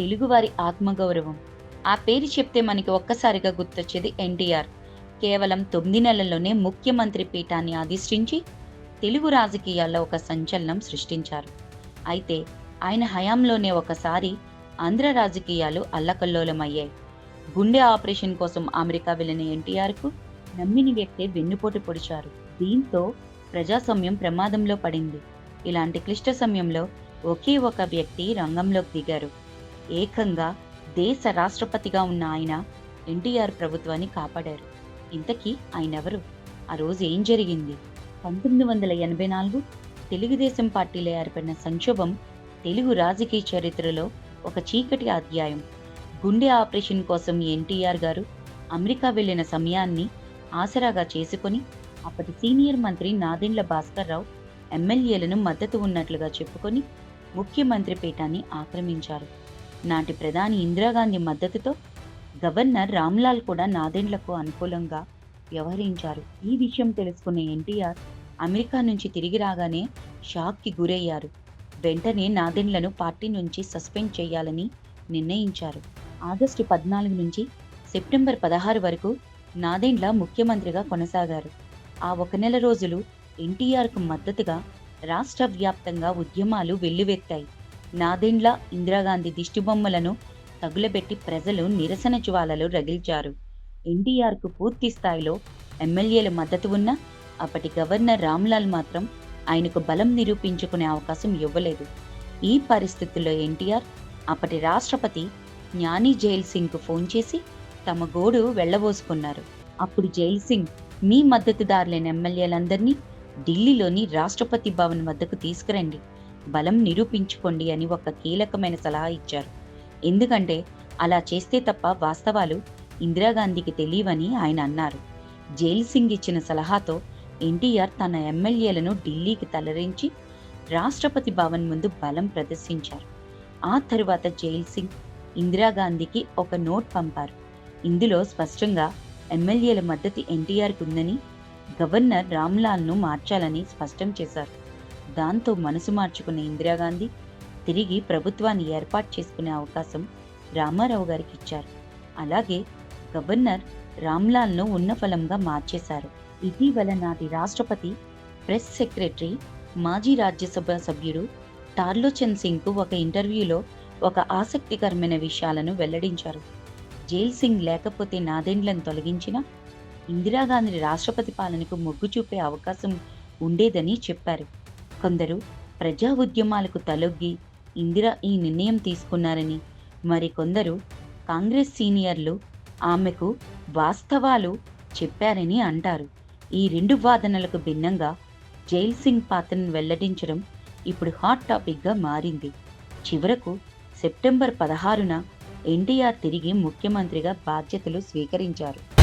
తెలుగువారి ఆత్మగౌరవం. ఆ పేరు చెప్తే మనకి ఒక్కసారిగా గుర్తొచ్చేది ఎన్టీఆర్. కేవలం తొమ్మిది నెలల్లోనే ముఖ్యమంత్రి పీఠాన్ని అధిష్ఠించి తెలుగు రాజకీయాల్లో ఒక సంచలనం సృష్టించారు. అయితే ఆయన హయాంలోనే ఒకసారి ఆంధ్ర రాజకీయాలు అల్లకల్లోలమయ్యాయి. గుండె ఆపరేషన్ కోసం అమెరికా వెళ్ళిన ఎన్టీఆర్కు నమ్మిన వ్యక్తే వెన్నుపోటు పొడిచారు. దీంతో ప్రజాస్వామ్యం ప్రమాదంలో పడింది. ఇలాంటి క్లిష్ట సమయంలో ఒకే ఒక వ్యక్తి రంగంలోకి దిగారు. ఏకంగా దేశ రాష్ట్రపతిగా ఉన్న ఆయన ఎన్టీఆర్ ప్రభుత్వాన్ని కాపాడారు. ఇంతకీ ఆయన ఎవరు ఆ రోజు ఏం జరిగింది? పంతొమ్మిది వందల ఎనభై నాలుగు తెలుగుదేశం పార్టీలో ఏర్పడిన సంక్షోభం తెలుగు రాజకీయ చరిత్రలో ఒక చీకటి అధ్యాయం. గుండె ఆపరేషన్ కోసం ఎన్టీఆర్ గారు అమెరికా వెళ్ళిన సమయాన్ని ఆసరాగా చేసుకొని అప్పటి సీనియర్ మంత్రి నాదెండ్ల భాస్కర్ రావు ఎమ్మెల్యేలను మద్దతు ఉన్నట్లుగా చెప్పుకొని ముఖ్యమంత్రి పీఠాన్ని ఆక్రమించారు. నాటి ప్రధాని ఇందిరాగాంధీ మద్దతుతో గవర్నర్ రామ్లాల్ కూడా నాదెండ్లకు అనుకూలంగా వ్యవహరించారు. ఈ విషయం తెలుసుకున్న ఎన్టీఆర్ అమెరికా నుంచి తిరిగి రాగానే షాక్కి గురయ్యారు. వెంటనే నాదెండ్లను పార్టీ నుంచి సస్పెండ్ చేయాలని నిర్ణయించారు. ఆగస్టు పద్నాలుగు నుంచి సెప్టెంబర్ పదహారు వరకు నాదెండ్ల ముఖ్యమంత్రిగా కొనసాగారు. ఆ ఒక నెల రోజులు ఎన్టీఆర్కు మద్దతుగా రాష్ట్ర వ్యాప్తంగా ఉద్యమాలు వెల్లువెత్తాయి. నాదెండ్ల ఇందిరాగాంధీ దిష్టిబొమ్మలను తగులబెట్టి ప్రజలు నిరసన జ్వాలలు రగిల్చారు. ఎన్టీఆర్కు పూర్తి స్థాయిలో ఎమ్మెల్యేల మద్దతు ఉన్న అప్పటి గవర్నర్ రామ్లాల్ మాత్రం ఆయనకు బలం నిరూపించుకునే అవకాశం ఇవ్వలేదు. ఈ పరిస్థితుల్లో ఎన్టీఆర్ అప్పటి రాష్ట్రపతి జ్ఞాని జైల్ సింగ్కు ఫోన్ చేసి తమ గోడు వెళ్ళబోసుకున్నారు. అప్పుడు జైల్ సింగ్ మీ మద్దతుదారులైన ఎమ్మెల్యేలందరినీ ఢిల్లీలోని రాష్ట్రపతి భవన్ వద్దకు తీసుకురండి. బలం నిరూపించుకోండి అని ఒక కీలకమైన సలహా ఇచ్చారు. ఎందుకంటే అలా చేస్తే తప్ప వాస్తవాలు ఇందిరాగాంధీకి తెలియవని ఆయన అన్నారు. జైల్ సింగ్ ఇచ్చిన సలహాతో ఎన్టీఆర్ తన ఎమ్మెల్యేలను ఢిల్లీకి తలరించి రాష్ట్రపతి భవన్ ముందు బలం ప్రదర్శించారు. ఆ తరువాత జైల్ సింగ్ ఇందిరాగాంధీకి ఒక నోట్ పంపారు. ఇందులో స్పష్టంగా ఎమ్మెల్యేల మద్దతు ఎన్టీఆర్కి ఉందని గవర్నర్ రామ్లాల్ను మార్చాలని స్పష్టం చేశారు. దాంతో మనసు మార్చుకున్న ఇందిరాగాంధీ తిరిగి ప్రభుత్వాన్ని ఏర్పాటు చేసుకునే అవకాశం రామారావు గారికి ఇచ్చారు. అలాగే గవర్నర్ రామ్లాల్ను ఉన్నఫలంగా మార్చేశారు. ఇటీవల నాటి రాష్ట్రపతి ప్రెస్ సెక్రటరీ మాజీ రాజ్యసభ సభ్యుడు టార్లోచంద్ సింగ్కు ఒక ఇంటర్వ్యూలో ఒక ఆసక్తికరమైన విషయాలను వెల్లడించారు. జైల్ సింగ్ లేకపోతే నాదెండ్లను తొలగించిన ఇందిరాగాంధీ రాష్ట్రపతి పాలనకు మొగ్గు చూపే అవకాశం ఉండేదని చెప్పారు. కొందరు ప్రజా ఉద్యమాలకు తలొగ్గి ఇందిరా ఈ నిర్ణయం తీసుకున్నారని. మరికొందరు కాంగ్రెస్ సీనియర్లు ఆమెకు వాస్తవాలు చెప్పారని అంటారు. ఈ రెండు వాదనలకు భిన్నంగా జైల్ సింగ్ పాత్రను వెల్లడించడం ఇప్పుడు హాట్ టాపిక్గా మారింది. చివరకు సెప్టెంబర్ పదహారున ఎన్టీఆర్ తిరిగి ముఖ్యమంత్రిగా బాధ్యతలు స్వీకరించారు.